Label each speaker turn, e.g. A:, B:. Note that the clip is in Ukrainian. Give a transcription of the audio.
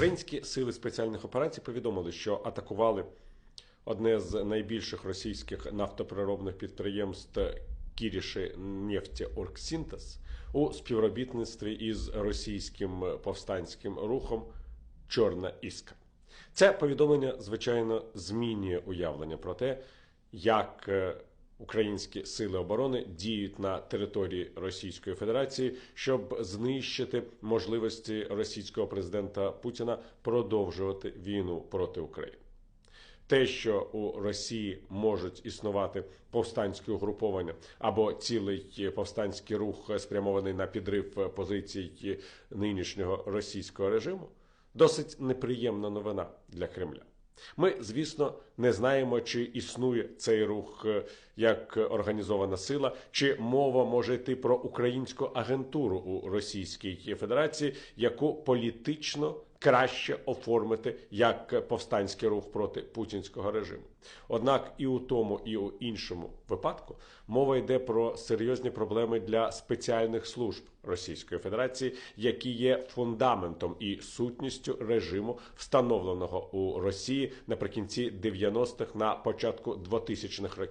A: Українські сили спеціальних операцій повідомили, що атакували одне з найбільших російських нафтопереробних підприємств Кіріші Нефті Оргсінтез у співробітництві із російським повстанським рухом Чорна Іска. Це повідомлення, звичайно, змінює уявлення про те, як е, українські сили оборони діють на території Російської Федерації, щоб знищити можливості російського президента Путіна продовжувати війну проти України. Те, що у Росії можуть існувати повстанські угруповання або цілий повстанський рух, спрямований на підрив позицій нинішнього російського режиму, досить неприємна новина для Кремля. Ми, звісно, не знаємо, чи існує цей рух е, як організована сила, чи мова може йти про українську агентуру у Російській Федерації, яку політично краще оформити як повстанський рух проти путінського режиму. Однак і у тому, і у іншому випадку мова йде про серйозні проблеми для спеціальних служб Російської Федерації, які є фундаментом і сутністю режиму, встановленого у Росії наприкінці 90-х на початку 2000-х років.